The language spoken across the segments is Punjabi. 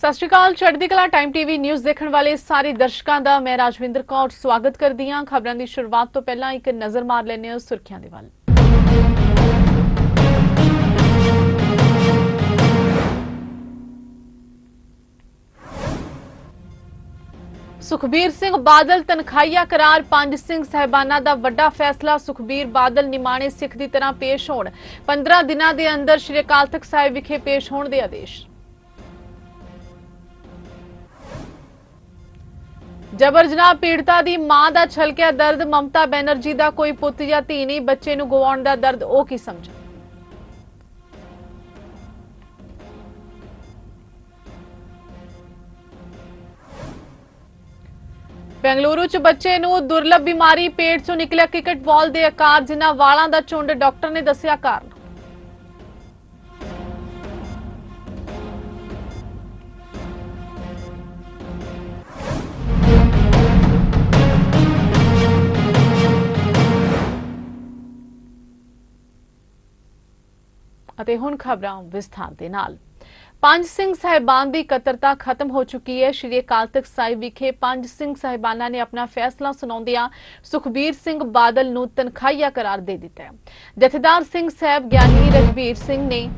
ਸਤਿ ਸ਼੍ਰੀ ਅਕਾਲ, ਚੜ੍ਹਦੀ ਕਲਾ ਟਾਈਮ ਟੀਵੀ ਨਿਊਜ਼ ਦੇਖਣ ਵਾਲੇ ਸਾਰੇ ਦਰਸ਼ਕਾਂ ਦਾ ਮੈਂ ਰਾਜਵਿੰਦਰ ਕੌਰ ਸਵਾਗਤ ਕਰਦੀ ਹਾਂ। ਖਬਰਾਂ ਦੀ ਸ਼ੁਰੂਆਤ ਤੋਂ ਪਹਿਲਾਂ ਇੱਕ ਨਜ਼ਰ ਮਾਰ ਲੈਂਦੇ ਹਾਂ ਸੁਰਖੀਆਂ ਦੇ ਵੱਲ। ਸੁਖਬੀਰ ਸਿੰਘ ਬਾਦਲ ਤਨਖਾਹੀਆ ਕਰਾਰ, ਪੰਜ ਸਿੰਘ ਸਹਿਬਾਨਾਂ ਦਾ ਵੱਡਾ ਫੈਸਲਾ, ਸੁਖਬੀਰ ਬਾਦਲ ਨਿਮਾਣੇ ਸਿੱਖ ਦੀ ਤਰ੍ਹਾਂ ਪੇਸ਼ ਹੋਣ। 15 ਦਿਨਾਂ ਦੇ ਅੰਦਰ ਸ਼੍ਰੀ ਅਕਾਲ ਤਖਤ ਸਾਹਿਬ ਵਿਖੇ ਪੇਸ਼ ਹੋਣ ਦੇ ਆਦੇਸ਼। ਜਬਰ ਜਨਾਹ ਪੀੜਤਾ ਦੀ ਮਾਂ ਦਾ ਛਲਕਿਆ ਦਰਦ, ਮਮਤਾ ਬੈਨਰਜੀ ਦਾ ਕੋਈ ਪੁੱਤ ਜਾਂ ਧੀ ਨਹੀਂ, ਬੱਚੇ ਨੂੰ ਗਵਾਉਣ ਦਾ ਦਰਦ, ਉਹ ਕੀ ਸਮਝੇ ਬੈਂਗਲੁਰੂ 'ਚ ਬੱਚੇ ਨੂੰ ਦੁਰਲਭ ਬਿਮਾਰੀ, ਪੇਟ 'ਚੋਂ ਨਿਕਲਿਆ ਕ੍ਰਿਕਟ ਬਾਲ ਦੇ ਆਕਾਰ, ਜਿਨ੍ਹਾਂ ਵਾਲਾਂ ਦਾ ਝੁੰਡ ਡਾਕਟਰ ਨੇ ਦੱਸਿਆ ਕਾਰਨ। ਅਤੇ ਹੁਣ ਖਬਰਾਂ ਵਿਸਥਾਰ ਦੇ ਨਾਲ। ਪੰਜ ਸਿੰਘ ਸਾਹਿਬਾਨ ਦੀ ਇਕੱਤਰਤਾ ਖਤਮ ਹੋ ਚੁੱਕੀ ਹੈ। ਸ਼੍ਰੀ ਅਕਾਲ ਤਖਤ ਸਾਹਿਬ ਵਿਖੇ ਪੰਜ ਸਿੰਘ ਸਾਹਿਬਾਨਾਂ ਨੇ ਆਪਣਾ ਫੈਸਲਾ ਸੁਣਾਉਂਦਿਆਂ ਸੁਖਬੀਰ ਸਿੰਘ ਬਾਦਲ ਨੂੰ ਤਨਖਾਹੀਆ ਕਰਾਰ ਦੇ ਦਿੱਤਾ ਹੈ। ਜਥੇਦਾਰ ਸਿੰਘ ਸਾਹਿਬ ਗਿਆਨੀ ਰਜਵੀਰ ਸਿੰਘ ਨੇ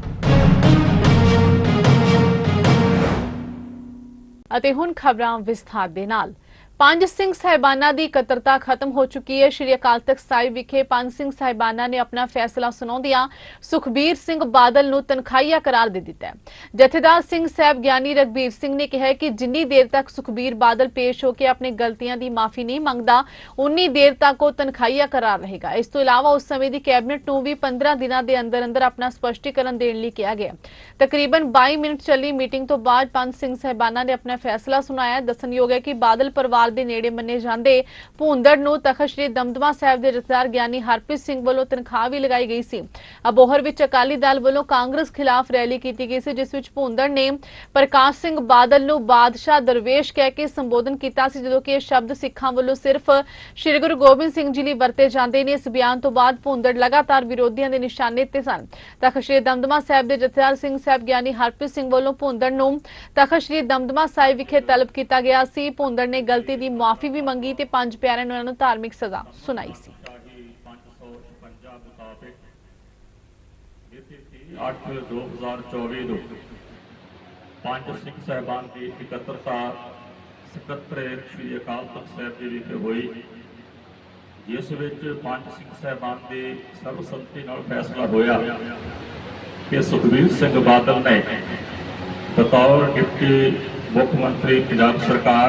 ਅਤੇ ਹੁਣ ਖਬਰਾਂ ਵਿਸਥਾਰ ਦੇ ਨਾਲ। ਪੰਜ ਸਿੰਘ ਸਾਹਿਬਾਨਾਂ ਦੀ ਇਕੱਤਰਤਾ ਖਤਮ ਹੋ ਚੁੱਕੀ ਹੈ। ਸ਼੍ਰੀ ਅਕਾਲ ਤਖਤ ਸਾਹਿਬ ਵਿਖੇ ਪੰਜ ਸਿੰਘ ਸਾਹਿਬਾਨਾਂ ਨੇ ਆਪਣਾ ਫੈਸਲਾ ਸੁਣਾਉਂਦਿਆਂ ਸੁਖਬੀਰ ਸਿੰਘ ਬਾਦਲ ਨੂੰ ਤਨਖਾਹੀਆ ਕਰਾਰ ਦੇ ਦਿੱਤਾ ਜਥੇਦਾਰ ਸਿੰਘ ਸਾਹਿਬ ਗਿਆਨੀ ਰਗਬੀਰ ਸਿੰਘ ਨੇ ਕਿਹਾ ਕਿ ਜਿੰਨੀ ਦੇਰ ਤੱਕ ਸੁਖਬੀਰ ਬਾਦਲ ਪੇਸ਼ ਹੋ ਕੇ ਆਪਣੀ ਗਲਤੀਆਂ ਦੀ ਮਾਫੀ ਨਹੀਂ ਮੰਗਦਾ, ਉਨੀ ਦੇਰ ਤੱਕ ਉਹ ਤਨਖਾਹੀਆ ਕਰਾਰ ਰਹੇਗਾ। ਇਸ ਤੋਂ ਇਲਾਵਾ ਉਸ ਸਮੇਂ ਦੀ ਕੈਬਨਿਟ ਨੂੰ ਵੀ 15 ਦਿਨਾਂ ਦੇ ਅੰਦਰ ਅੰਦਰ ਆਪਣਾ ਸਪਸ਼ਟੀਕਰਨ ਦੇਣ ਲਈ ਕਿਹਾ ਗਿਆ ਤਕਰੀਬਨ 22 ਮਿੰਟ ਚੱਲੀ ਮੀਟਿੰਗ ਤੋਂ ਬਾਅਦ ਪੰਜ ਸਿੰਘ ਸਾਹਿਬਾਨਾਂ ਨੇ ਆਪਣਾ ਫੈਸਲਾ ਸੁਣਾਇਆ। ਦੱਸਣਯੋਗ ਹੈ ਕਿ ਬਾਦਲ ਪਰਿਵਾਰ ਦੇ ਨੇੜੇ ਮੰਨੇ ਜਾਂਦੇ। ਭੂੰਦੜ ਨੂੰ ਤਖਤ ਸ੍ਰੀ ਦਮਦਮਾ ਸਾਹਿਬ ਦੇ ਜਥੇਦਾਰ ਗਿਆਨੀ ਹਰਪ੍ਰੀਤ ਸਿੰਘ ਵੱਲੋਂ ਤਨਖਾਹ ਵੀ ਲਗਾਈ ਗਈ ਸੀ। ਅਬੋਹਰ ਵਿੱਚ ਅਕਾਲੀ ਦਲ ਵੱਲੋਂ ਕਾਂਗਰਸ ਖਿਲਾਫ ਰੈਲੀ ਕੀਤੀ ਗਈ ਸੀ, ਜਿਸ ਵਿੱਚ ਭੂੰਦੜ ਨੇ ਪ੍ਰਕਾਸ਼ ਸਿੰਘ ਬਾਦਲ ਨੂੰ ਬਾਦਸ਼ਾਹ ਦਰਵੇਸ਼ ਕਹਿ ਕੇ ਸੰਬੋਧਨ ਕੀਤਾ ਸੀ, ਜਦੋਂ ਕਿ ਇਹ ਸ਼ਬਦ ਸਿੱਖਾਂ ਵੱਲੋਂ ਸਿਰਫ ਸ੍ਰੀ ਗੁਰੂ ਗੋਬਿੰਦ ਸਿੰਘ ਜੀ ਲਈ ਵਰਤੇ ਜਾਂਦੇ ਨੇ। ਇਸ ਬਿਆਨ ਤੋਂ ਬਾਅਦ ਭੂੰਦੜ ਲਗਾਤਾਰ ਵਿਰੋਧੀਆਂ ਦੇ ਨਿਸ਼ਾਨੇ ਤੇ ਸਨ। ਤਖਤ ਸ੍ਰੀ ਦਮਦਮਾ ਸਾਹਿਬ ਦੇ ਜਥੇਦਾਰ ਸਿੰਘ ਸਾਹਿਬ ਗਿਆਨੀ ਹਰਪ੍ਰੀਤ ਸਿੰਘ ਵੱਲੋਂ ਭੂੰਦੜ ਨੂੰ ਤਖਤ ਸ੍ਰੀ ਦਮਦਮਾ ਸਾਹਿਬ ਵਿਖੇ ਤਲਬ ਕੀਤਾ ਗਿਆ ਸੀ। ਭੂੰਦੜ ਨੇ ਗਲਤੀ ਦੀ ਮਾਫੀ ਵੀ ਮੰਗੀ ਤੇ ਪੰਜ ਪਿਆਰਿਆਂ ਨੂੰ ਉਹਨਾਂ ਨੂੰ ਧਾਰਮਿਕ ਸਜ਼ਾ ਸੁਣਾਈ ਸੀ। 8/2024 ਨੂੰ ਪੰਜ ਸਿੰਘ ਸਾਹਿਬਾਨ ਦੀ ਇਕੱਤਰਤਾ ਸਕੱਤਰੇਤ ਸ੍ਰੀ ਅਕਾਲ ਤਖਤ ਸਾਹਿਬ ਜੀ ਵਿਖੇ ਹੋਈ, ਜਿਸ ਵਿੱਚ ਪੰਜ ਸਿੱਖ ਸਾਹਿਬਾਨ ਦੇ ਸਰਬਸੰਮਤੀ ਨਾਲ ਫੈਸਲਾ ਹੋਇਆ ਕਿ ਸੁਖਬੀਰ ਸਿੰਘ ਬਾਦਲ ਨੇ ਬਤੌਰ ਡਿਪਟੀ ਮੁੱਖ ਮੰਤਰੀ ਪੰਜਾਬ ਸਰਕਾਰ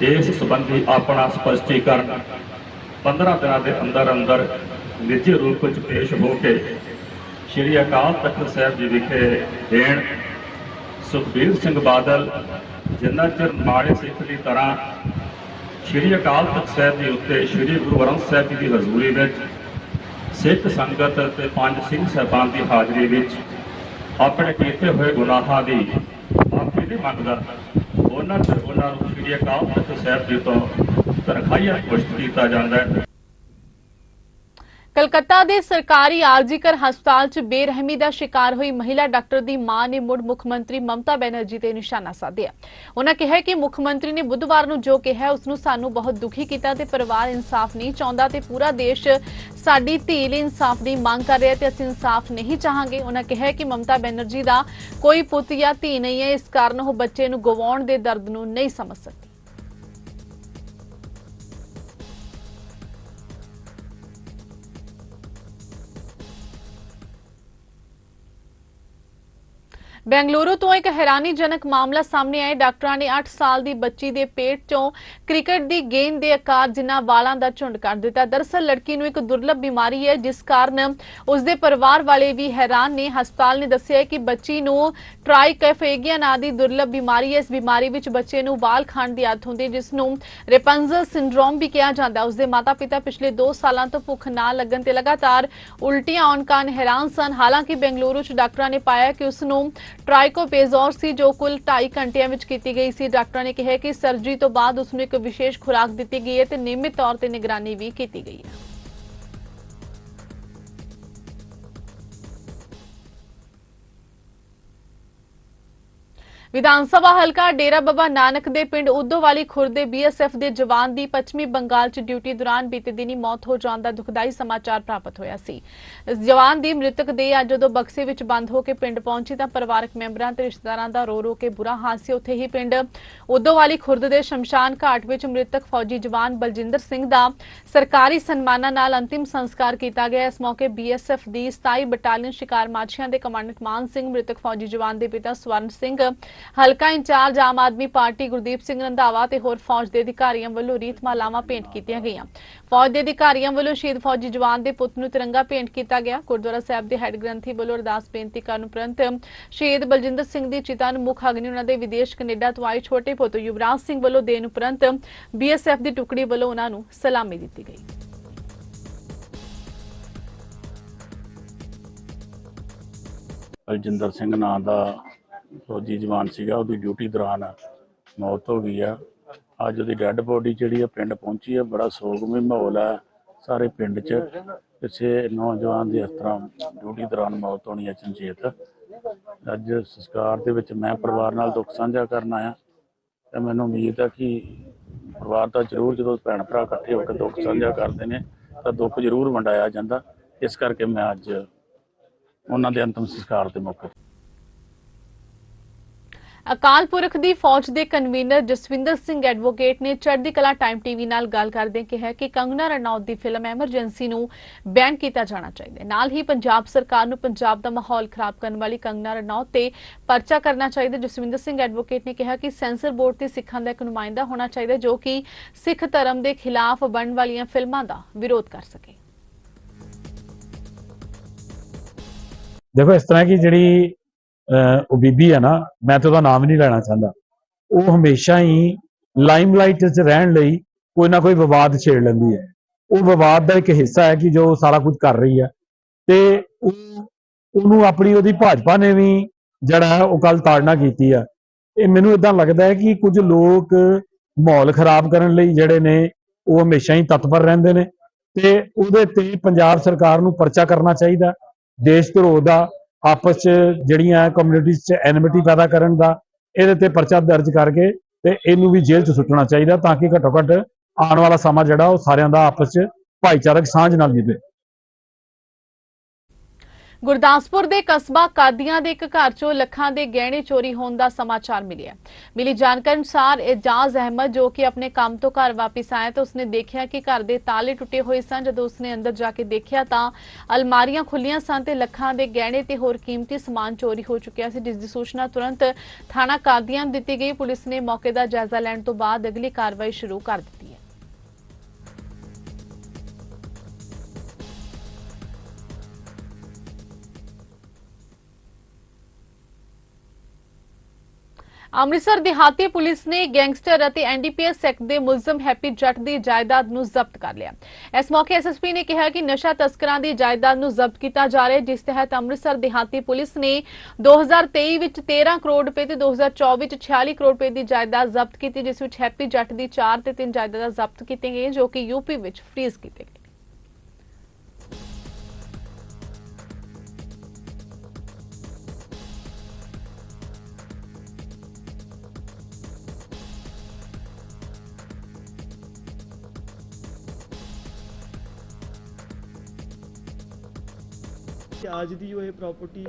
ਇਸ ਸੰਬੰਧੀ ਆਪਣਾ ਸਪਸ਼ਟੀਕਰਨ 15 ਦਿਨਾਂ ਦੇ ਅੰਦਰ ਅੰਦਰ ਨਿੱਜੀ ਰੂਪ ਵਿੱਚ ਪੇਸ਼ ਹੋ ਕੇ ਸ਼੍ਰੀ ਅਕਾਲ ਤਖਤ ਸਾਹਿਬ ਜੀ ਵਿਖੇ ਦੇਣ ਸੁਖਬੀਰ ਸਿੰਘ ਬਾਦਲ ਜਿੰਨਾ ਚਿਰ ਮਾੜੇ ਸਿੱਖ ਦੀ ਤਰ੍ਹਾਂ ਸ਼੍ਰੀ ਅਕਾਲ ਤਖਤ ਸਾਹਿਬ ਜੀ ਉੱਤੇ ਸ਼੍ਰੀ ਗੁਰੂ ਗ੍ਰੰਥ ਸਾਹਿਬ ਜੀ ਦੀ ਹਜ਼ੂਰੀ ਵਿੱਚ ਸਿੱਖ ਸੰਗਤ ਅਤੇ ਪੰਜ ਸਿੰਘ ਸਾਹਿਬਾਨ ਦੀ ਹਾਜ਼ਰੀ ਵਿੱਚ ਆਪਣੇ ਕੀਤੇ ਹੋਏ ਗੁਨਾਹਾਂ ਦੀ ਮਾਫੀ ਨਹੀਂ ਮੰਗਦਾ ਉਹਨਾਂ ਚਿਰ ਉਹਨਾਂ ਨੂੰ ਸ਼੍ਰੀ ਅਕਾਲ ਤਖਤ ਸਾਹਿਬ ਜੀ ਤੋਂ ਤਨਖਾਹੀਆ ਪੁਸ਼ਟ ਕੀਤਾ ਜਾਂਦਾ ਹੈ। ਕਲਕੱਤਾ ਦੇ ਸਰਕਾਰੀ ਆਰਜੀਕਰ ਹਸਪਤਾਲ 'ਚ ਬੇਰਹਿਮੀ ਦਾ ਸ਼ਿਕਾਰ ਹੋਈ ਮਹਿਲਾ ਡਾਕਟਰ ਦੀ ਮਾਂ ਨੇ ਮੁੜ ਮੁੱਖ ਮੰਤਰੀ ਮਮਤਾ ਬੈਨਰਜੀ ਤੇ ਨਿਸ਼ਾਨਾ ਸਾਧਿਆ। ਉਹਨਾਂ ਕਿਹਾ ਕਿ ਮੁੱਖ ਮੰਤਰੀ ਨੇ ਬੁੱਧਵਾਰ ਨੂੰ ਜੋ ਕਿਹਾ, ਉਸ ਨੂੰ ਸਾਨੂੰ ਬਹੁਤ ਦੁਖੀ ਕੀਤਾ ਤੇ ਪਰਿਵਾਰ ਇਨਸਾਫ ਨਹੀਂ ਚਾਹੁੰਦਾ ਤੇ ਪੂਰਾ ਦੇਸ਼ ਸਾਡੀ ਧੀ ਲਈ ਇਨਸਾਫ ਦੀ ਮੰਗ ਕਰ ਰਿਹਾ ਤੇ ਅਸੀਂ ਇਨਸਾਫ ਨਹੀਂ ਚਾਹਾਂਗੇ। ਉਹਨਾਂ ਕਿਹਾ ਕਿ ਮਮਤਾ ਬੈਨਰਜੀ ਦਾ ਕੋਈ ਪੁੱਤ ਜਾਂ ਧੀ ਨਹੀਂ ਹੈ, ਇਸ ਕਾਰਨ ਉਹ ਬੱਚੇ ਨੂੰ ਗਵਾਉਣ ਦੇ ਦਰਦ ਨੂੰ ਨਹੀਂ ਸਮਝ ਸਕਦੀ। ਬੈਂਗਲੁਰੂ ਤੋਂ ਇੱਕ ਹੈਰਾਨੀਜਨਕ ਮਾਮਲਾ ਸਾਹਮਣੇ ਆਇਆ। ਡਾਕਟਰਾਂ ਨੇ 8 ਸਾਲ ਦੀ ਬੱਚੀ ਦੇ ਪੇਟ 'ਚੋਂ ਕ੍ਰਿਕਟ ਦੀ ਗੇਂਦ ਦੇ ਆਕਾਰ ਜਿੰਨਾ ਵਾਲਾਂ ਦਾ ਝੁੰਡ ਕੱਢ ਦਿੱਤਾ। ਦਰਅਸਲ ਲੜਕੀ ਨੂੰ ਇੱਕ ਦੁਰਲੱਭ ਬਿਮਾਰੀ ਹੈ, ਜਿਸ ਕਾਰਨ ਉਸ ਦੇ ਪਰਿਵਾਰ ਵਾਲੇ ਵੀ ਹੈਰਾਨ ਨੇ। ਹਸਪਤਾਲ ਨੇ ਦੱਸਿਆ ਕਿ ਬੱਚੀ ਨੂੰ ਟ੍ਰਾਈਕੈਫੇਗੀਆ ਨਾਂ ਦੀ ਦੁਰਲੱਭ ਬਿਮਾਰੀ ਹੈ। ਇਸ ਬਿਮਾਰੀ ਵਿੱਚ ਬੱਚੇ ਨੂੰ ਵਾਲ ਖਾਣ ਦੀ ਆਦਤ ਹੁੰਦੀ ਹੈ, ਜਿਸ ਨੂੰ ਰੇਪੰਜ਼ਲ ਸਿੰਡਰੋਮ ਵੀ ਕਿਹਾ ਜਾਂਦਾ। ਹੈ ਉਸ ਦੇ ਮਾਤਾ-ਪਿਤਾ ਪਿਛਲੇ 2 ਸਾਲਾਂ ਤੋਂ ਭੁੱਖ ਨਾ ਲੱਗਣ ਤੇ ਲਗਾਤਾਰ ਉਲਟੀਆਂ ਆਉਣ ਕਾਰਨ ਹੈਰਾਨ ਸਨ। ਹਾਲਾਂਕਿ ਬੈਂਗਲੁਰੂ 'ਚ ਡਾਕਟਰਾਂ ਨੇ ਪਾਇਆ ਕਿ ਉਸ ਨੂੰ ਟ੍ਰਾਈਕੋਪੇਜ਼ੋਰ ਸੀ ਜੋ ਕੁੱਲ 2.5 ਘੰਟਿਆਂ ਵਿੱਚ ਕੀਤੀ ਗਈ ਸੀ ਡਾਕਟਰਾਂ ਨੇ ਕਿਹਾ ਕਿ ਸਰਜਰੀ ਤੋਂ ਬਾਅਦ ਉਸ ਨੂੰ ਇੱਕ ਵਿਸ਼ੇਸ਼ ਖੁਰਾਕ ਦਿੱਤੀ ਗਈ ਹੈ ਤੇ ਨਿਯਮਿਤ ਤੌਰ ਤੇ ਨਿਗਰਾਨੀ ਵੀ ਕੀਤੀ ਗਈ ਹੈ ਵਿਧਾਨ ਸਭਾ ਹਲਕਾ ਡੇਰਾ ਬਾਬਾ ਨਾਨਕ ਦੇ ਪਿੰਡ ਉਦੋਵਾਲੀ ਖੁਰਦ ਦੇ ਬੀਐਸਐਫ ਦੇ ਜਵਾਨ ਦੀ ਪੱਛਮੀ ਬੰਗਾਲ 'ਚ ਡਿਊਟੀ ਦੌਰਾਨ ਬੀਤੇ ਦਿਨੀ ਮੌਤ ਹੋ ਜਾਣ ਦਾ ਦੁਖਦਾਈ ਸਮਾਚਾਰ ਪ੍ਰਾਪਤ ਹੋਇਆ ਸੀ। ਇਸ ਜਵਾਨ ਦੀ ਮ੍ਰਿਤਕ ਦੇ ਅੱਜ ਜਦੋਂ ਬਕਸੇ ਵਿੱਚ ਬੰਦ ਹੋ ਕੇ ਪਿੰਡ ਪਹੁੰਚੀ ਤਾਂ ਪਰਿਵਾਰਕ ਮੈਂਬਰਾਂ ਤੇ ਰਿਸ਼ਤੇਦਾਰਾਂ ਦਾ ਰੋ ਰੋ ਕੇ ਬੁਰਾ ਹਾਲ ਸੀ। ਉੱਥੇ ਹੀ ਪਿੰਡ ਉਦੋਵਾਲੀ ਖੁਰਦ ਦੇ ਸ਼ਮਸ਼ਾਨ ਘਾਟ ਵਿੱਚ ਮ੍ਰਿਤਕ ਫੌਜੀ ਜਵਾਨ ਬਲਜਿੰਦਰ ਸਿੰਘ ਦਾ ਸਰਕਾਰੀ ਸਨਮਾਨਾਂ ਨਾਲ ਅੰਤਿਮ ਸੰਸਕਾਰ ਕੀਤਾ ਗਿਆ। ਇਸ ਮੌਕੇ ਬੀਐਸਐਫ ਦੀ 27 ਬਟਾਲੀਅਨ ਸ਼ਿਕਾਰ ਮਾਛੀਆਂ ਦੇ ਕਮਾਂਡੈਂਟ ਮਾਨ ਸਿੰਘ, ਮ੍ਰਿਤਕ ਫੌਜੀ ਜਵਾਨ ਦੇ ਪਿਤਾ ਸਵਰਨ ਸਿੰਘ ਹਲਕਾ ਇੰਚਾਰਜ ਆਮ ਆਦਮੀ ਪਾਰਟੀ ਗੁਰਦੀਪ ਸਿੰਘ ਰੰਧਾਵਾ ਤੇ ਹੋਰ ਫੌਜ ਦੇ ਅਧਿਕਾਰੀਆਂ ਵੱਲੋਂ ਰੀਤ ਮਾਲਾਵਾਂ ਭੇਂਟ ਕੀਤੀਆਂ ਗਈਆਂ। ਫੌਜ ਦੇ ਅਧਿਕਾਰੀਆਂ ਵੱਲੋਂ ਸ਼ਹੀਦ ਫੌਜੀ ਜਵਾਨ ਦੇ ਪੁੱਤ ਨੂੰ ਤਿਰੰਗਾ ਭੇਂਟ ਕੀਤਾ ਗਿਆ। ਗੁਰਦੁਆਰਾ ਸਾਹਿਬ ਦੇ ਹੈੱਡ ਗ੍ਰੰਥੀ ਵੱਲੋਂ ਅਰਦਾਸ ਬੇਨਤੀ ਕਰਨ ਉਪਰੰਤ ਸ਼ਹੀਦ ਬਲਜਿੰਦਰ ਸਿੰਘ ਦੀ ਚਿਤਾ ਨੂੰ ਮੁੱਖ ਅਗਨੀ ਉਹਨਾਂ ਦੇ ਵਿਦੇਸ਼ ਕੈਨੇਡਾ ਤੋਂ ਆਏ ਛੋਟੇ ਪੁੱਤ ਯੁਵਰਾਜ ਸਿੰਘ ਵੱਲੋਂ ਦੇਣ ਉਪਰੰਤ ਬੀਐਸਐਫ ਦੀ ਟੁਕੜੀ ਵੱਲੋਂ ਉਹਨਾਂ ਨੂੰ ਸਲਾਮੀ ਦਿੱਤੀ ਗਈ। ਬਲਜਿੰਦਰ ਸਿੰਘ ਨਾਂ ਦਾ ਫੌਜੀ ਜਵਾਨ ਸੀਗਾ, ਉਹਦੀ ਡਿਊਟੀ ਦੌਰਾਨ ਮੌਤ ਹੋ ਗਈ ਆ। ਅੱਜ ਉਹਦੀ ਡੈੱਡ ਬੋਡੀ ਜਿਹੜੀ ਆ ਪਿੰਡ ਪਹੁੰਚੀ ਆ, ਬੜਾ ਸੋਗਮਈ ਮਾਹੌਲ ਆ ਸਾਰੇ ਪਿੰਡ 'ਚ। ਕਿਸੇ ਨੌਜਵਾਨ ਦੀ ਇਸ ਤਰ੍ਹਾਂ ਡਿਊਟੀ ਦੌਰਾਨ ਮੌਤ ਹੋਣੀ ਹੈ ਅਚਨਚੇਤ ਅੱਜ ਸੰਸਕਾਰ ਦੇ ਵਿੱਚ ਮੈਂ ਪਰਿਵਾਰ ਨਾਲ ਦੁੱਖ ਸਾਂਝਾ ਕਰਨ ਆਇਆ। ਤੇ ਮੈਨੂੰ ਉਮੀਦ ਆ ਕਿ ਪਰਿਵਾਰ ਦਾ ਜ਼ਰੂਰ ਜਦੋਂ ਭੈਣ ਭਰਾ ਇਕੱਠੇ ਹੋ ਕੇ ਦੁੱਖ ਸਾਂਝਾ ਕਰਦੇ ਨੇ, ਤਾਂ ਦੁੱਖ ਜ਼ਰੂਰ ਵੰਡਾਇਆ ਜਾਂਦਾ। ਇਸ ਕਰਕੇ ਮੈਂ ਅੱਜ ਉਹਨਾਂ ਦੇ ਅੰਤਮ ਸੰਸਕਾਰ ਦੇ ਮੌਕੇ ਅਕਾਲ ਪੁਰਖ ਦੀ ਫੌਜ ਦੇ ਕਨਵੀਨਰ ਜਸਵਿੰਦਰ ਸਿੰਘ ਐਡਵੋਕੇਟ ਨੇ ਚੜ੍ਹਦੀ ਕਲਾ ਟਾਈਮ ਟੀਵੀ ਨਾਲ ਗੱਲ ਕਰਦੇ ਕਿਹਾ ਕਿ ਕੰਗਨਾ ਰਣੌਤ ਦੀ ਫਿਲਮ ਐਮਰਜੈਂਸੀ ਨੂੰ ਬੈਨ ਕੀਤਾ ਜਾਣਾ ਚਾਹੀਦਾ ਹੈ। ਨਾਲ ਹੀ ਪੰਜਾਬ ਸਰਕਾਰ ਨੂੰ ਪੰਜਾਬ ਦਾ ਮਾਹੌਲ ਖਰਾਬ ਕਰਨ ਵਾਲੀ ਕੰਗਨਾ ਰਣੌਤ ਤੇ ਪਰਚਾ ਕਰਨਾ ਚਾਹੀਦਾ ਜਸਵਿੰਦਰ ਸਿੰਘ ਐਡਵੋਕੇਟ ਨੇ ਕਿਹਾ ਕਿ ਸੈਂਸਰ ਬੋਰਡ ਤੇ ਸਿੱਖਾਂ ਦਾ ਇੱਕ ਨੁਮਾਇੰਦਾ ਹੋਣਾ ਚਾਹੀਦਾ ਜੋ ਕਿ ਸਿੱਖ ਧਰਮ ਦੇ ਖਿਲਾਫ ਬਣਨ ਵਾਲੀਆਂ ਫਿਲਮਾਂ ਦਾ ਵਿਰੋਧ ਕਰ ਸਕੇ। ਦੇਖੋ, ਇਸ ਤਰ੍ਹਾਂ ਕਿ ਜਿਹੜੀ ਉਹ ਬੀਬੀ ਹੈ ਨਾ, ਮੈਂ ਤਾਂ ਉਹਦਾ ਨਾਮ ਨਹੀਂ ਲੈਣਾ ਚਾਹੁੰਦਾ। ਉਹ ਹਮੇਸ਼ਾ ਹੀ ਲਾਈਮਲਾਈਟ 'ਚ ਰਹਿਣ ਲਈ ਕੋਈ ਨਾ ਕੋਈ ਵਿਵਾਦ ਛੇੜ ਲੈਂਦੀ ਹੈ। ਉਹ ਵਿਵਾਦ ਦਾ ਇੱਕ ਹਿੱਸਾ ਹੈ ਕਿ ਜੋ ਸਾਰਾ ਕੁਝ ਕਰ ਰਹੀ ਹੈ। ਤੇ ਉਹਨੂੰ ਆਪਣੀ ਉਹਦੀ ਭਾਜਪਾ ਨੇ ਵੀ ਜਿਹੜਾ ਹੈ, ਉਹ ਕੱਲ ਤਾੜਨਾ ਕੀਤੀ ਆ ਇਹ ਮੈਨੂੰ ਇਦਾਂ ਲੱਗਦਾ ਹੈ ਕਿ ਕੁਝ ਲੋਕ ਮਾਹੌਲ ਖਰਾਬ ਕਰਨ ਲਈ ਜਿਹੜੇ ਨੇ, ਉਹ ਹਮੇਸ਼ਾ ਹੀ ਤਤਪਰ ਰਹਿੰਦੇ ਨੇ। ਤੇ ਉਹਦੇ ਤੇ ਪੰਜਾਬ ਸਰਕਾਰ ਨੂੰ ਪਰਚਾ ਕਰਨਾ ਚਾਹੀਦਾ। ਦੇਸ਼ ਧਰੋਹ ਦਾ ਆਪਸ ਚ ਜਿਹੜੀਆਂ ਕਮਿਊਨਿਟੀਜ਼ ਚ ਐਨਿਮਿਟੀ ਪੈਦਾ ਕਰਨ ਦਾ, ਇਹਦੇ ਤੇ ਪਰਚਾ ਦਰਜ ਕਰਕੇ ਤੇ ਇਹਨੂੰ ਵੀ ਜੇਲ੍ਹ ਚ ਸੁੱਟਣਾ ਚਾਹੀਦਾ ਤਾਂ ਕਿ ਘੱਟੋ ਘੱਟ ਆਉਣ ਵਾਲਾ ਸਮਾਂ ਜਿਹੜਾ ਉਹ ਸਾਰਿਆਂ ਦਾ ਆਪਸ ਚ ਭਾਈਚਾਰਕ ਸਾਂਝ ਨਾਲ ਬੀਤੇ। ਗੁਰਦਾਸਪੁਰ ਦੇ ਕਸਬਾ ਕਾਦੀਆਂ ਦੇ ਇੱਕ ਘਰ ਚੋਂ ਲੱਖਾਂ ਦੇ ਗਹਿਣੇ ਚੋਰੀ ਹੋਣ ਦਾ ਸਮਾਚਾਰ ਮਿਲਿਆ। ਮਿਲੀ ਜਾਣਕਾਰੀ ਅਨੁਸਾਰ ਇਜਾਜ਼ ਅਹਿਮਦ, ਜੋ ਕਿ ਆਪਣੇ ਕੰਮ ਤੋਂ ਘਰ ਵਾਪਸ ਆਇਆ ਤਾਂ ਉਸਨੇ ਦੇਖਿਆ ਕਿ ਘਰ ਦੇ ਤਾਲੇ ਟੁੱਟੇ ਹੋਏ ਸਨ। ਜਦੋਂ ਉਸਨੇ ਅੰਦਰ ਜਾ ਕੇ ਦੇਖਿਆ ਤਾਂ ਅਲਮਾਰੀਆਂ ਖੁੱਲੀਆਂ ਸਨ ਤੇ ਲੱਖਾਂ ਦੇ ਗਹਿਣੇ ਤੇ ਹੋਰ ਕੀਮਤੀ ਸਮਾਨ ਚੋਰੀ ਹੋ ਚੁੱਕਿਆ ਸੀ, ਜਿਸ ਦੀ ਸੂਚਨਾ ਤੁਰੰਤ ਥਾਣਾ ਕਾਦੀਆਂ ਨੂੰ ਦਿੱਤੀ ਗਈ। ਪੁਲਿਸ ਨੇ ਮੌਕੇ ਦਾ ਜਾਇਜ਼ਾ ਲੈਣ ਤੋਂ ਬਾਅਦ ਅਗਲੀ ਕਾਰਵਾਈ ਸ਼ੁਰੂ ਕਰ ਦਿੱਤੀ ਹੈ। ਅੰਮ੍ਰਿਤਸਰ ਦਿਹਾਤੀ ਪੁਲਿਸ ਨੇ ਗੈਂਗਸਟਰ ਅਤੇ ਐਨਡੀਪੀਐਸ ਸੈਕਟ ਦੇ ਮੁਲਜ਼ਮ ਹੈਪੀ ਜੱਟ ਦੀ ਜਾਇਦਾਦ ਨੂੰ ਜ਼ਬਤ ਕਰ ਲਿਆ। ਇਸ ਮੌਕੇ ਐਸਐਸਪੀ ਨੇ ਕਿਹਾ ਕਿ ਨਸ਼ਾ ਤਸਕਰਾਂ ਦੀ ਜਾਇਦਾਦ ਨੂੰ ਜ਼ਬਤ ਕੀਤਾ ਜਾ ਰਿਹਾ ਜਿਸ ਤਹਿਤ ਅੰਮ੍ਰਿਤਸਰ ਦਿਹਾਤੀ ਪੁਲਿਸ ਨੇ 2023 ਵਿੱਚ 13 ਕਰੋੜ ਰੁਪਏ ਤੇ 2024 ਵਿੱਚ 46 ਕਰੋੜ ਰੁਪਏ ਦੀ ਜਾਇਦਾਦ ਜ਼ਬਤ ਕੀਤੀ, ਜਿਸ ਵਿੱਚ ਹੈਪੀ ਜੱਟ ਦੀ 4 ਤੇ 3 ਜਾਇਦਾਦਾਂ ਜ਼ਬਤ ਕੀਤੀਆਂ ਗਈਆਂ, ਜੋ ਕਿ ਯੂਪੀ ਵਿੱਚ ਫ੍ਰੀਜ਼ ਕੀਤੇ ਗਏ। ਕਿ ਅੱਜ ਦੀ ਉਹ ਇਹ ਪ੍ਰਾਪਰਟੀ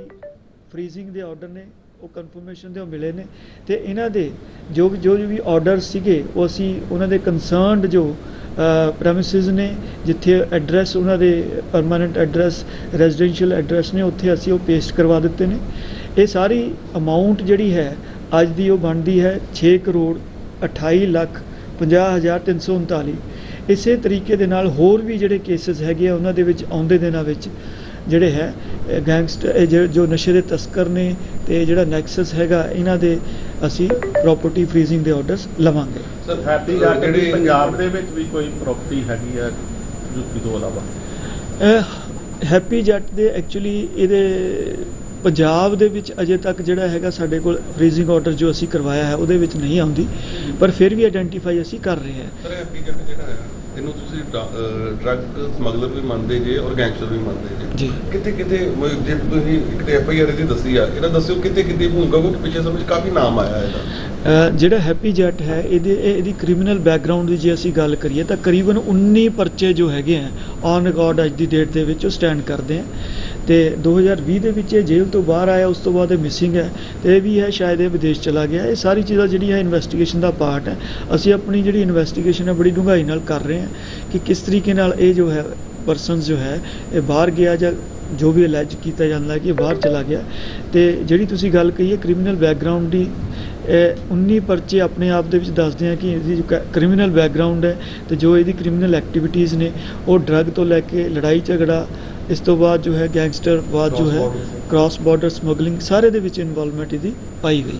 ਫ੍ਰੀਜ਼ਿੰਗ ਦੇ ਆਰਡਰ ਨੇ, ਉਹ ਕਨਫਰਮੇਸ਼ਨ ਦੇ ਉਹ ਮਿਲੇ ਨੇ ਤੇ ਇਹਨਾਂ ਦੇ ਜੋ ਜੋ ਵੀ ਆਰਡਰ ਸੀਗੇ, ਉਹ ਅਸੀਂ ਉਹਨਾਂ ਦੇ ਕੰਸਰਨਡ ਜੋ ਪ੍ਰੈਮਿਸਿਸ ਨੇ, ਜਿੱਥੇ ਐਡਰੈਸ ਉਹਨਾਂ ਦੇ ਪਰਮਾਨੈਂਟ ਐਡਰੈਸ ਰੈਜ਼ੀਡੈਂਸ਼ੀਅਲ ਐਡਰੈਸ ਨੇ, ਉੱਥੇ ਅਸੀਂ ਉਹ ਪੇਸਟ ਕਰਵਾ ਦਿੱਤੇ ਨੇ। ਇਹ ਸਾਰੀ ਅਮਾਉਂਟ ਜਿਹੜੀ ਹੈ, ਅੱਜ ਦੀ ਉਹ ਬਣਦੀ ਹੈ 6 ਕਰੋੜ 28 ਲੱਖ 50 ਹਜ਼ਾਰ 339 ਇਸੇ ਤਰੀਕੇ ਦੇ ਨਾਲ ਹੋਰ ਵੀ ਜਿਹੜੇ ਕੇਸਸ ਹੈਗੇ ਆ, ਉਹਨਾਂ ਦੇ ਵਿੱਚ ਆਉਂਦੇ ਦਿਨਾਂ ਵਿੱਚ ਜਿਹੜੇ ਹੈ ਗੈਂਗਸਟਰ ਇਹ ਜੋ- ਨਸ਼ੇ ਦੇ ਤਸਕਰ ਨੇ ਤੇ ਜਿਹੜਾ ਨੈਕਸਸ ਹੈਗਾ ਇਹਨਾਂ ਦੇ ਅਸੀਂ ਪ੍ਰਾਪਰਟੀ ਫਰੀਜ਼ਿੰਗ ਦੇ ਆਰਡਰਸ ਲਵਾਂਗੇ। ਸਰ ਹੈਪੀ ਜੱਟ ਦੀ ਪੰਜਾਬ ਦੇ ਵਿੱਚ ਵੀ ਕੋਈ ਪ੍ਰਾਪਰਟੀ ਹੈਗੀ ਹੈ ਯੂਪੀ ਤੋਂ ਇਲਾਵਾ? ਹੈਪੀ ਜੱਟ ਦੇ ਐਕਚੁਅਲੀ ਇਹਦੇ ਪੰਜਾਬ ਦੇ ਵਿੱਚ ਅਜੇ ਤੱਕ ਜਿਹੜਾ ਹੈਗਾ ਸਾਡੇ ਕੋਲ ਫਰੀਜ਼ਿੰਗ ਆਰਡਰ ਜੋ ਅਸੀਂ ਕਰਵਾਇਆ ਹੈ ਉਹਦੇ ਵਿੱਚ ਨਹੀਂ ਆਉਂਦੀ ਪਰ ਫਿਰ ਵੀ ਆਇਡੈਂਟੀਫਾਈ ਅਸੀਂ ਕਰ ਰਹੇ ਹਾਂ। ਸਰ ਹੈਪੀ ਜੱਟ ਜਿਹੜਾ ਹੈ ਇਹਨੂੰ ਤੁਸੀਂ ਡਰੱਗ ਸਮਗਲਰ ਵੀ ਮੰਨਦੇ ਜੇ ਔਰ ਗੈਂਗਸਟਰ ਵੀ ਮੰਨਦੇ ਜੇ। ਕਿਤੇ ਕਿਤੇ ਜੇ ਤੁਸੀਂ ਇੱਕ ਤੇ ਐਫ ਆਈ ਆਰ ਦੀ ਦੱਸੀ ਆ ਇਹਦਾ ਦੱਸਿਓ ਕਿਤੇ ਕਿਤੇ ਭੂਮਿਕਾ ਕਿਉਂਕਿ ਪਿੱਛੇ ਸਮੇਂ ਕਾਫੀ ਨਾਮ ਆਇਆ ਇਹਦਾ। ਜਿਹੜਾ ਹੈਪੀ ਜੱਟ ਹੈ ਇਹਦੇ ਇਹ- ਇਹਦੀ ਕ੍ਰਿਮੀਨਲ ਬੈਕਗ੍ਰਾਉਂਡ ਦੀ ਜੇ ਅਸੀਂ ਗੱਲ ਕਰੀਏ ਤਾਂ ਕਰੀਬਨ 19 ਪਰਚੇ ਜੋ ਹੈਗੇ ਆ ਔਨ ਰਿਕਾਰਡ ਅੱਜ ਦੀ ਡੇਟ ਦੇ ਵਿੱਚ ਉਹ ਸਟੈਂਡ ਕਰਦੇ ਆ। ਤੇ 2020 ਦੇ ਵਿੱਚ ਇਹ ਜੇਲ੍ਹ ਤੋਂ ਬਾਹਰ ਆਇਆ, ਉਸ ਤੋਂ ਬਾਅਦ ਇਹ ਮਿਸਿੰਗ ਹੈ ਤੇ ਇਹ ਵੀ ਹੈ, ਸ਼ਾਇਦ ਇਹ ਵਿਦੇਸ਼ ਚਲਾ ਗਿਆ। ਇਹ ਸਾਰੀ ਚੀਜ਼ਾਂ ਜਿਹੜੀਆਂ ਇਨਵੈਸਟੀਗੇਸ਼ਨ ਦਾ ਪਾਰਟ ਹੈ। ਅਸੀਂ ਆਪਣੀ ਜਿਹੜੀ ਇਨਵੈਸਟੀਗੇਸ਼ਨ ਹੈ, ਬੜੀ ਡੂੰਘਾਈ ਨਾਲ ਕਰ ਰਹੇ ਹਾਂ ਕਿ ਕਿਸ ਤਰੀਕੇ ਨਾਲ ਇਹ ਜੋ ਹੈ ਪਰਸਨ ਜੋ ਹੈ, ਇਹ ਬਾਹਰ ਗਿਆ ਜਾਂ ਜੋ ਵੀ ਅਲੈਜ ਕੀਤਾ ਜਾਂਦਾ ਕਿ ਇਹ ਬਾਹਰ ਚਲਾ ਗਿਆ। ਤੇ ਜਿਹੜੀ ਤੁਸੀਂ ਗੱਲ ਕਹੀ ਹੈ ਕ੍ਰਿਮੀਨਲ ਬੈਕਗ੍ਰਾਉਂਡ ਦੀ ਇਹ 19 ਪਰਚੇ ਆਪਣੇ ਆਪ ਦੇ ਵਿੱਚ ਦੱਸਦੇ ਆ ਕਿ ਇਹਦੀ ਕ੍ਰਿਮੀਨਲ ਬੈਕਗ੍ਰਾਉਂਡ ਹੈ ਤੇ ਜੋ ਇਹਦੀ ਕ੍ਰਿਮੀਨਲ ਐਕਟੀਵਿਟੀਜ਼ ਨੇ ਉਹ ਡਰੱਗ ਤੋਂ ਲੈ ਕੇ ਲੜਾਈ ਝਗੜਾ ਇਸ ਤੋਂ ਬਾਅਦ ਜੋ ਹੈ ਗੈਂਗਸਟਰ ਬਾਅਦ ਜੋ ਹੈ ਕ੍ਰਾਸ ਬਾਰਡਰ ਸਮਗਲਿੰਗ ਸਾਰੇ ਦੇ ਵਿੱਚ ਇਨਵੋਲਵਮੈਂਟ ਇਹਦੀ ਪਾਈ ਗਈ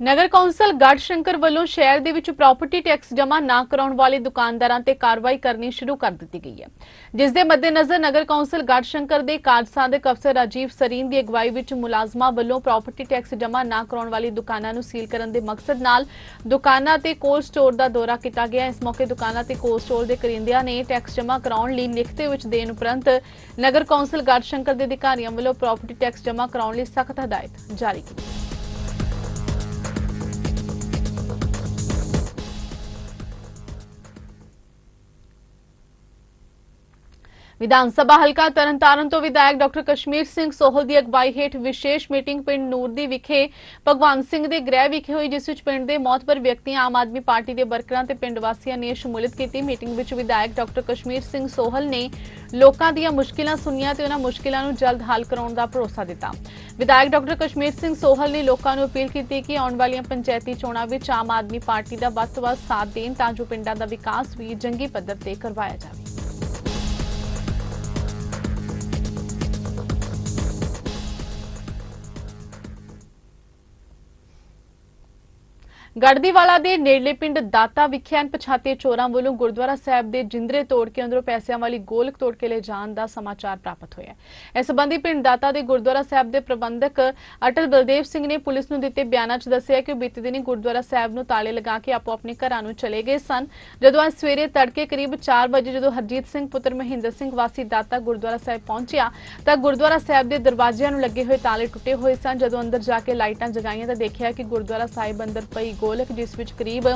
ਨਗਰ ਕੌਂਸਲ ਗੜਸ਼ੰਕਰ ਵੱਲੋਂ ਸ਼ਹਿਰ ਦੇ ਵਿੱਚ ਪ੍ਰਾਪਰਟੀ ਟੈਕਸ ਜਮ੍ਹਾਂ ਨਾ ਕਰਾਉਣ ਵਾਲੇ ਦੁਕਾਨਦਾਰਾਂ ਤੇ ਕਾਰਵਾਈ ਕਰਨੀ ਸ਼ੁਰੂ ਕਰ ਦਿੱਤੀ ਗਈ ਹੈ। ਜਿਸ ਦੇ ਮੱਦੇਨਜ਼ਰ ਨਗਰ ਕੌਂਸਲ ਗੜਸ਼ੰਕਰ ਦੇ ਕਾਰਜਸਾਧਕ ਅਫਸਰ ਰਾਜੀਵ ਸਰੀਨ ਦੀ ਅਗਵਾਈ ਵਿੱਚ ਮੁਲਾਜ਼ਮਾਂ ਵੱਲੋਂ ਪ੍ਰਾਪਰਟੀ ਟੈਕਸ ਜਮ੍ਹਾਂ ਨਾ ਕਰਾਉਣ ਵਾਲੀ ਦੁਕਾਨਾਂ ਨੂੰ ਸੀਲ ਕਰਨ ਦੇ ਮਕਸਦ ਨਾਲ ਦੁਕਾਨਾਂ ਤੇ ਕੋਲਡ ਸਟੋਰ ਦਾ ਦੌਰਾ ਕੀਤਾ ਗਿਆ। ਇਸ ਮੌਕੇ ਦੁਕਾਨਾਂ ਤੇ ਕੋਲਡ ਸਟੋਰ ਦੇ ਕਰਿੰਦਿਆਂ ਨੇ ਟੈਕਸ ਜਮ੍ਹਾਂ ਕਰਾਉਣ ਲਈ ਲਿਖਤੀ ਵਿੱਚ ਦੇਣ ਉਪਰੰਤ ਨਗਰ ਕੌਂਸਲ ਗੜਸ਼ੰਕਰ ਦੇ ਅਧਿਕਾਰੀਆਂ ਵੱਲੋਂ ਪ੍ਰਾਪਰਟੀ ਟੈਕਸ ਜਮ੍ਹਾਂ ਕਰਾਉਣ ਲਈ ਸਖਤ ਹਦਾਇਤ ਜਾਰੀ ਕੀਤੀ। ਵਿਧਾਨ ਸਭਾ ਹਲਕਾ ਤਰਨਤਾਰਨ ਤੋਂ ਵਿਧਾਇਕ ਡਾਕਟਰ ਕਸ਼ਮੀਰ ਸਿੰਘ ਸੋਹਲ ਦੀ ਅਗਵਾਈ ਹੇਠ ਵਿਸ਼ੇਸ਼ ਮੀਟਿੰਗ ਪਿੰਡ ਨੂਰਦੀ ਵਿਖੇ ਭਗਵਾਨ ਸਿੰਘ ਦੇ ਗ੍ਰਹਿ ਵਿਖੇ ਹੋਈ, ਜਿਸ ਵਿੱਚ ਪਿੰਡ ਦੇ ਮੌਤਬਰ ਵਿਅਕਤੀਆਂ, ਆਮ ਆਦਮੀ ਪਾਰਟੀ ਦੇ ਵਰਕਰਾਂ ਤੇ ਪਿੰਡ ਵਾਸੀਆਂ ਨੇ ਸ਼ਮੂਲੀਅਤ ਕੀਤੀ। ਮੀਟਿੰਗ ਵਿੱਚ ਵਿਧਾਇਕ ਡਾਕਟਰ ਕਸ਼ਮੀਰ ਸਿੰਘ ਸੋਹਲ ਨੇ ਲੋਕਾਂ ਦੀਆਂ ਮੁਸ਼ਕਿਲਾਂ ਸੁਣੀਆਂ ਤੇ ਉਹਨਾਂ ਮੁਸ਼ਕਿਲਾਂ ਨੂੰ ਜਲਦ ਹੱਲ ਕਰਾਉਣ ਦਾ ਭਰੋਸਾ ਦਿੱਤਾ। ਵਿਧਾਇਕ ਡਾਕਟਰ ਕਸ਼ਮੀਰ ਸਿੰਘ ਸੋਹਲ ਨੇ ਲੋਕਾਂ ਨੂੰ ਅਪੀਲ ਕੀਤੀ ਕਿ ਆਉਣ ਵਾਲੀਆਂ ਪੰਚਾਇਤੀ ਚੋਣਾਂ ਵਿੱਚ ਆਮ ਆਦਮੀ ਪਾਰਟੀ ਦਾ ਵੱਧ ਤੋਂ ਵੱਧ ਸਾਥ ਦੇਣ, ਤਾਂ ਜੋ ਪਿੰਡਾਂ ਦਾ ਵਿਕਾਸ ਵੀ ਜੰਗੀ ਪੱਧਰ ਤੇ ਕਰਵਾਇਆ ਜਾਵੇ। ਗੜਦੀਵਾਲਾ ਦੇ ਨੇੜਲੇ ਪਿੰਡ ਦਾਤਾ ਵਿਖੇ ਅਣਪਛਾਤੇ ਚੋਰਾਂ ਵੱਲੋਂ ਗੁਰਦੁਆਰਾ ਸਾਹਿਬ ਦੇ ਜਿੰਦਰੇ ਤੋੜ ਕੇ ਅੰਦਰੋਂ ਪੈਸਿਆਂ ਵਾਲੀ ਗੋਲਕ ਤੋੜ ਕੇ ਲੈ ਜਾਣ ਦਾ ਸਮਾਚਾਰ ਪ੍ਰਾਪਤ ਹੋਇਆ ਹੈ। ਇਸ ਸੰਬੰਧੀ ਪਿੰਡ ਦਾਤਾ ਦੇ ਗੁਰਦੁਆਰਾ ਸਾਹਿਬ ਦੇ ਪ੍ਰਬੰਧਕ ਅਟਲ ਬਲਦੇਵ ਸਿੰਘ ਨੇ ਪੁਲਿਸ ਨੂੰ ਦਿੱਤੇ ਬਿਆਨਾਂ 'ਚ ਦੱਸਿਆ ਕਿ ਉਹ ਬੀਤੇ ਦਿਨੀ ਗੁਰਦੁਆਰਾ ਸਾਹਿਬ ਨੂੰ ਤਾਲੇ ਲਗਾ ਕੇ ਆਪੋ ਆਪਣੇ ਘਰਾਂ ਨੂੰ ਚਲੇ ਗਏ ਸਨ। ਜਦੋਂ ਅੱਜ ਸਵੇਰੇ ਤੜਕੇ ਕਰੀਬ 4 ਵਜੇ ਜਦੋਂ ਹਰਜੀਤ ਸਿੰਘ, ਪੁੱਤਰ ਮਹਿੰਦਰ ਸਿੰਘ ਵਾਸੀ ਦਾਤਾ ਗੁਰਦੁਆਰਾ ਸਾਹਿਬ ਪਹੁੰਚਿਆ ਤਾਂ ਗੁਰਦੁਆਰਾ ਸਾਹਿਬ ਦੇ ਦਰਵਾਜ਼ਿਆਂ ਨੂੰ ਲੱਗੇ ਹੋਏ ਤਾਲੇ ਟੁੱਟੇ ਹੋਏ ਸਨ। ਜਦੋਂ ਅੰਦਰ ਜਾ ਕੇ ਲਾਈਟਾਂ ਜਗਾਈਆਂ ਤਾਂ ਦੇਖਿਆ ਕਿ ਗੁਰਦੁਆਰਾ ਸਾਹਿਬ ਅੰਦਰ ਪਈ ਗੋਲਕ ਜਿਸ ਵਿੱਚ ਕਰੀਬ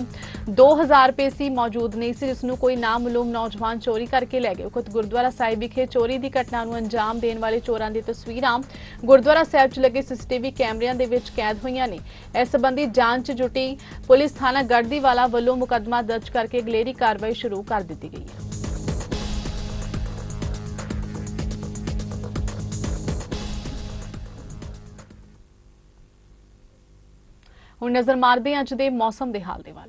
2000 ਰੁਪਏ ਸੀ ਮੌਜੂਦ ਨਹੀਂ ਸੀ, ਜਿਸ ਨੂੰ ਕੋਈ ਨਾਮਲੂਮ ਨੌਜਵਾਨ ਚੋਰੀ ਕਰਕੇ ਲੈ ਗਏ। ਉਕਤ ਗੁਰਦੁਆਰਾ ਸਾਹਿਬ ਵਿਖੇ ਚੋਰੀ ਦੀ ਘਟਨਾ ਨੂੰ ਅੰਜਾਮ ਦੇਣ ਵਾਲੇ ਚੋਰਾਂ ਦੀ ਤਸਵੀਰਾਂ ਗੁਰਦੁਆਰਾ ਸਾਹਿਬ 'ਚ ਲੱਗੇ ਸੀਸੀਟੀਵੀ ਕੈਮਰਿਆਂ ਦੇ ਵਿੱਚ ਕੈਦ ਹੋਈਆਂ ਨੇ। ਇਸ ਸੰਬੰਧੀ ਜਾਂਚ 'ਚ ਜੁਟੀ ਪੁਲਿਸ ਥਾਣਾ ਗੜਦੀਵਾਲਾ ਵੱਲੋਂ ਮੁਕੱਦਮਾ ਦਰਜ ਕਰਕੇ ਅਗਲੇਰੀ ਕਾਰਵਾਈ ਸ਼ੁਰੂ ਕਰ ਦਿੱਤੀ ਗਈ ਹੈ। ਹੁਣ ਨਜ਼ਰ ਮਾਰਦੇ ਅੱਜ ਦੇ ਮੌਸਮ ਦੇ ਹਾਲ ਦੇ ਵੱਲ।